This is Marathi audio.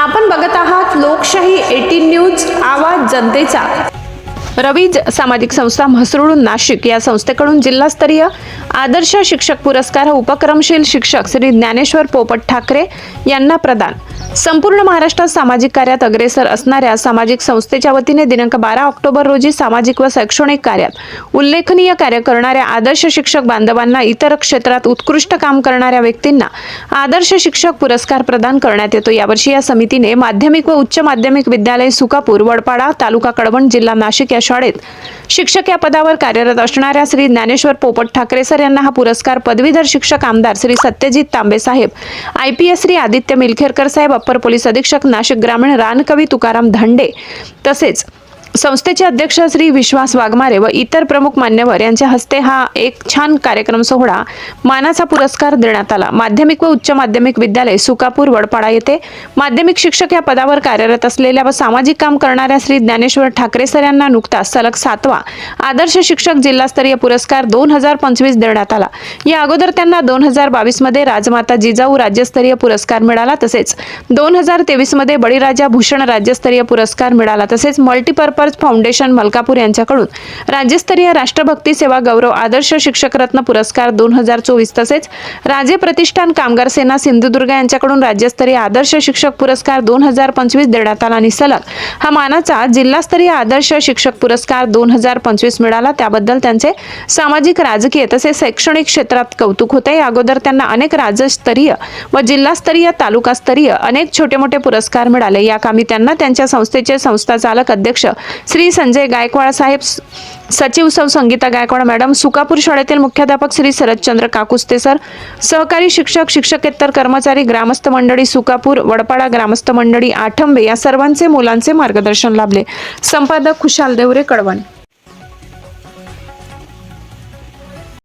आपण बघत आहात लोकशाही एटीन न्यूज आवाज जनतेचा. रवीज सामाजिक संस्था म्हसरूळ नाशिक या संस्थेकडून जिल्हास्तरीय आदर्श शिक्षक पुरस्कार उपक्रमशील शिक्षक श्री ज्ञानेश्वर पोपट ठाकरे यांना प्रदान. संपूर्ण महाराष्ट्रात सामाजिक कार्यात अग्रेसर असणाऱ्या सामाजिक संस्थेच्या वतीने दिनांक बारा ऑक्टोबर रोजी सामाजिक व शैक्षणिक कार्यात उल्लेखनीय कार्य करणाऱ्या आदर्श शिक्षक बांधवांना इतर क्षेत्रात उत्कृष्ट काम करणाऱ्या व्यक्तींना आदर्श शिक्षक पुरस्कार प्रदान करण्यात येतो. यावर्षी या समितीने माध्यमिक व उच्च माध्यमिक विद्यालय सुकापूर वडपाडा तालुका कडवण जिल्हा नाशिक या शाळेत शिक्षक या पदावर कार्यरत असणाऱ्या श्री ज्ञानेश्वर पोपट ठाकरे सर यांना हा पुरस्कार पदवीधर शिक्षक आमदार श्री सत्यजित तांबे साहेब I P S Shri Aditya Milkherkar Saheb upper police अधीक्षक नाशिक ग्रामीण रानकवी तुकाराम धंडे तसेच संस्थेचे अध्यक्ष श्री विश्वास वाघमारे व इतर प्रमुख मान्यवर यांच्या हस्ते हा एक छान कार्यक्रम सोहळा मानाचा पुरस्कार देण्यात आला. माध्यमिक व उच्च माध्यमिक विद्यालय सुकापूर वडपाडा येथे माध्यमिक शिक्षक या पदावर कार्यरत असलेल्या व सामाजिक काम करणाऱ्या श्री ज्ञानेश्वर ठाकरे सर यांना नुकताच सलग सातवा आदर्श शिक्षक जिल्हास्तरीय पुरस्कार दोन हजार पंचवीस देण्यात आला. या अगोदर त्यांना दोन हजार बावीसमध्ये राजमाता जिजाऊ राज्यस्तरीय पुरस्कार मिळाला तसेच दोन हजार तेवीसमध्ये बळीराजा भूषण राज्यस्तरीय पुरस्कार मिळाला तसेच मल्टीपर्पज फाउंडेशन मलकापूर यांच्याकडून. राज्यस्तरीय राष्ट्रभक्ती सेवा गौरव आदर्श शिक्षक रत्न पुरस्कार दोन हजार चोवीस तसेच राजे प्रतिष्ठान कामगार सेना सिंधुदुर्ग यांच्याकडून राज्यस्तरीय आदर्श शिक्षक पुरस्कार दोन हजार पंचवीस देण्यात आला आणि सलग हा मानाचा जिल्हास्तरीय आदर्श शिक्षक पुरस्कार दोन हजार पंचवीस मिळाला. त्याबद्दल त्यांचे सामाजिक राजकीय तसेच शैक्षणिक क्षेत्रात कौतुक होते. या अगोदर त्यांना अनेक राज्यस्तरीय व जिल्हास्तरीय तालुकास्तरीय अनेक छोटे मोठे पुरस्कार मिळाले. या कामी त्यांना त्यांच्या संस्थेचे संस्था चालक अध्यक्ष श्री संजय गायकवाड साहेब सचिव सौ संगीता गायकवाड मॅडम सुकापूर शाळेतील मुख्याध्यापक श्री शरदचंद्र काकुस्ते सर सहकारी शिक्षक शिक्षकेतर कर्मचारी ग्रामस्थ मंडळी सुकापूर वडपाडा ग्रामस्थ मंडळी आठंबे या सर्वांचे मुलांचे मार्गदर्शन लाभले. संपादक खुशाल देवरे कडवण.